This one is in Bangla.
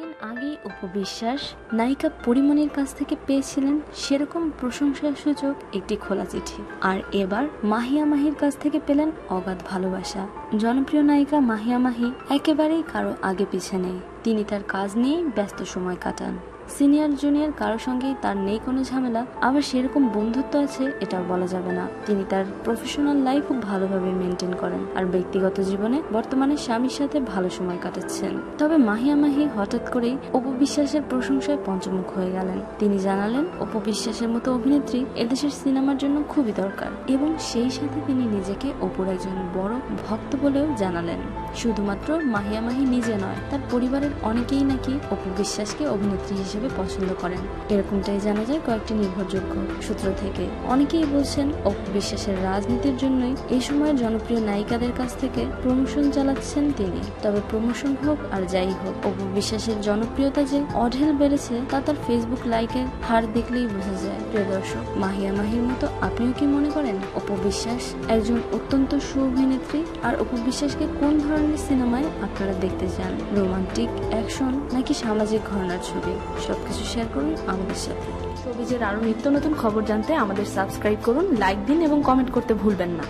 কয়েকদিন আগেই উপবিশ্বাস নায়িকা পরিমণির কাছ থেকে পেয়েছিলেন সেরকম প্রশংসার সুযোগ একটি খোলা চিঠি। আর এবার মাহিয়া মাহির কাছ থেকে পেলেন অগাধ ভালোবাসা। জনপ্রিয় নায়িকা মাহিয়া মাহি একেবারেই কারও আগে পিছে নেই। তিনি তার কাজ নিয়েই ব্যস্ত সময় কাটান। সিনিয়র, জুনিয়র কারও সঙ্গেই তার নেই কোনো ঝামেলা, আবার সেরকম বন্ধুত্ব আছে এটাও বলা যাবে না। তিনি তার প্রফেশনাল লাইফ খুব ভালোভাবে মেনটেন করেন আর ব্যক্তিগত জীবনে বর্তমানে স্বামীর সাথে ভালো সময় কাটাচ্ছেন। তবে মাহিয়া মাহি হঠাৎ করেই উপবিশ্বাসের প্রশংসায় পঞ্চমুখ হয়ে গেলেন। তিনি জানালেন উপবিশ্বাসের মতো অভিনেত্রী এদেশের সিনেমার জন্য খুবই দরকার এবং সেই সাথে তিনি নিজেকে অপুর একজন বড় ভক্ত বলেও জানালেন। শুধুমাত্র মাহিয়া মাহি নিজে নয়, তার পরিবারের অনেকেই নাকি অপু বিশ্বাসকে অভিনেত্রী হিসেবে পছন্দ করেন। এরকমটাই জানা যায় কয়েকটি নির্ভরযোগ্য সূত্র থেকে। অনেকেই বলছেন, অপু বিশ্বাসের রাজনীতির জন্যই এই সময়ের জনপ্রিয় নায়িকাদের কাছ থেকে প্রমোশন চালাচ্ছেন তিনি। তবে প্রমোশন হোক আর যাই হোক, অপু বিশ্বাসের জনপ্রিয়তা যে অঢেল বেড়েছে, তা তার ফেসবুক লাইকের হার দেখলেই বোঝা যায়। প্রিয় দর্শক, মাহিয়া মাহির মতো আপনিও কি মনে করেন, অপু বিশ্বাস একজন অত্যন্ত সুঅভিনেত্রী? আর অপু বিশ্বাসকে কোন ধরনের সিনেমায় আপনারা দেখতে চান? রোমান্টিক অ্যাকশন নাকি সামাজিক ঘটনার ছবি? সবকিছু শেয়ার করুন আমাদের সাথে। ছবিজের আরও নিত্য নতুন খবর জানতে আমাদের সাবস্ক্রাইব করুন, লাইক দিন এবং কমেন্ট করতে ভুলবেন না।